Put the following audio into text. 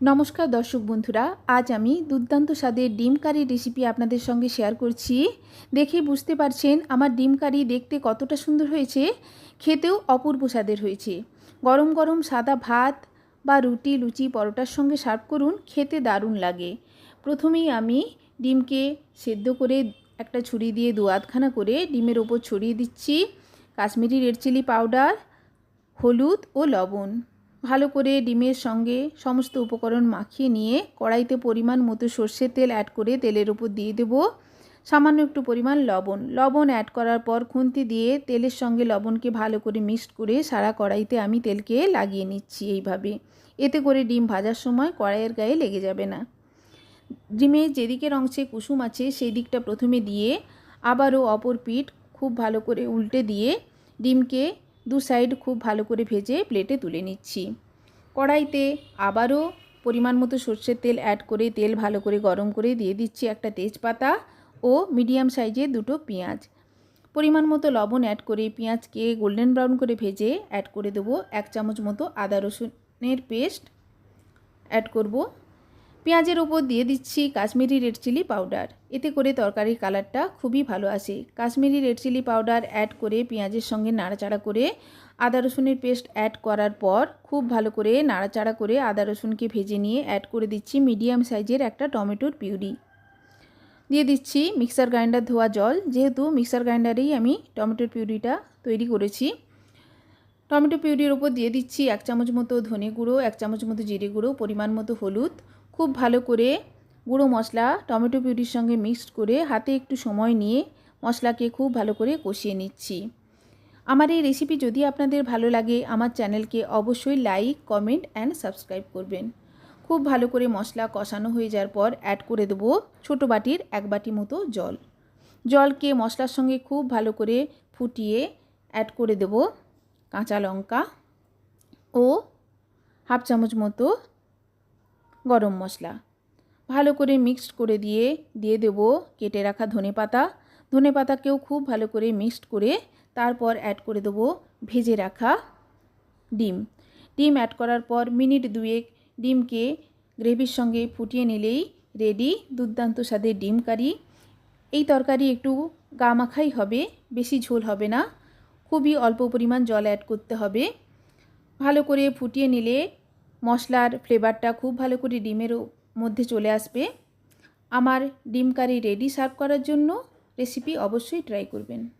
নমস্কার দর্শক বন্ধুরা, আজ আমি দুর্দান্ত স্বাদের ডিম কারি রেসিপি আপনাদের সঙ্গে শেয়ার করছি। দেখে বুঝতে পারছেন আমার ডিম কারি দেখতে কতটা সুন্দর হয়েছে, খেতেও অপূর্ব স্বাদের হয়েছে। গরম গরম সাদা ভাত বা রুটি, লুচি, পরোটার সঙ্গে সার্ভ করুন, খেতে দারুণ লাগে। প্রথমেই আমি ডিমকে সেদ্ধ করে একটা ছুরি দিয়ে দু আধখানা করে ডিমের ওপর ছড়িয়ে দিচ্ছি। কাশ্মীরি রেড চিলি পাউডার হলুদ ও লবণ। ভালো করে ডিমের সঙ্গে সমস্ত উপকরণ মাখিয়ে নিয়ে কড়াইতে পরিমাণ মতো সর্ষের তেল অ্যাড করে তেলের উপর দিয়ে দেব। সামান্য একটু পরিমাণ লবণ। লবণ অ্যাড করার পর খুন্তি দিয়ে তেলের সঙ্গে লবণকে ভালো করে মিক্সড করে সারা কড়াইতে আমি তেলকে লাগিয়ে নিচ্ছি এইভাবে। এতে করে ডিম ভাজার সময় কড়াইয়ের গায়ে লেগে যাবে না। ডিমের যেদিকের অংশে কুসুম আছে সেই দিকটা প্রথমে দিয়ে আবারও অপর পিঠ খুব ভালো করে উল্টে দিয়ে ডিমকে দু সাইড খুব ভালো করে ভেজে প্লেটে তুলে নিচ্ছি। কড়াইতে আবারও পরিমাণ মতো সর্ষের তেল অ্যাড করে তেল ভালো করে গরম করে দিয়ে দিচ্ছি একটা তেজপাতা ও মিডিয়াম সাইজের দুটো পেঁয়াজ। পরিমাণ মতো লবণ অ্যাড করে পেঁয়াজকে গোল্ডেন ব্রাউন করে ভেজে অ্যাড করে দেবো এক চামচ মতো আদা রসুনের পেস্ট অ্যাড করব। পেঁয়াজের ওপর দিয়ে দিচ্ছি কাশ্মীরি রেড চিলি পাউডার। এতে করে তরকারির কালারটা খুবই ভালো আসে। Kashmiri red chilli powder add করে পেঁয়াজের সঙ্গে নাড়াচাড়া করে আদা রসুনের পেস্ট অ্যাড করার পর খুব ভালো করে নাড়াচাড়া করে আদা রসুনকে ভেজে নিয়ে অ্যাড করে দিচ্ছি মিডিয়াম সাইজের একটা টমেটোর পিউরি। দিয়ে দিচ্ছি মিক্সার গ্রাইন্ডার ধোয়া জল। যেহেতু মিক্সার গ্রাইন্ডারেই আমি টমেটোর পিউরিটা তৈরি করেছি। টমেটো পিউরির ওপর দিয়ে দিচ্ছি এক চামচ মতো ধনে গুঁড়ো, এক চামচ মতো জিরে গুঁড়ো, পরিমাণ মতো হলুদ। খুব ভালো করে গুঁড়ো মশলা, টমেটো পিউরির সঙ্গে মিক্সড করে হাতে একটু সময় নিয়ে মশলাকে খুব ভালো করে কষিয়ে নিচ্ছি। আমার এই রেসিপি যদি আপনাদের ভালো লাগে, আমার চ্যানেলকে অবশ্যই লাইক কমেন্ট অ্যান্ড সাবস্ক্রাইব করবেন। খুব ভালো করে মশলা কষানো হয়ে যাওয়ার পর অ্যাড করে দেবো ছোটো বাটির এক বাটি মতো জল। জলকে মশলার সঙ্গে খুব ভালো করে ফুটিয়ে অ্যাড করে দেব কাঁচা লঙ্কা ও হাফ চামচ মতো গরম মশলা। ভালো করে মিক্সড করে দিয়ে দিয়ে দেব কেটে রাখা ধনে পাতা। ধনে পাতাকেও খুব ভালো করে মিক্সড করে তারপর অ্যাড করে দেবো ভেজে রাখা ডিম। ডিম অ্যাড করার পর মিনিট দুয়েক ডিমকে গ্রেভির সঙ্গে ফুটিয়ে নিলেই রেডি দুর্দান্ত স্বাদের ডিম কারি। এই তরকারি একটু গা মাখাই হবে, বেশি ঝোল হবে না। খুবই অল্প পরিমাণ জল অ্যাড করতে হবে। ভালো করে ফুটিয়ে নিলে মশলার ফ্লেভারটা খুব ভালো করে ডিমের মধ্যে চলে আসবে। আমার ডিম কারি রেডি সার্ভ করার জন্য রেসিপি অবশ্যই ট্রাই করবেন।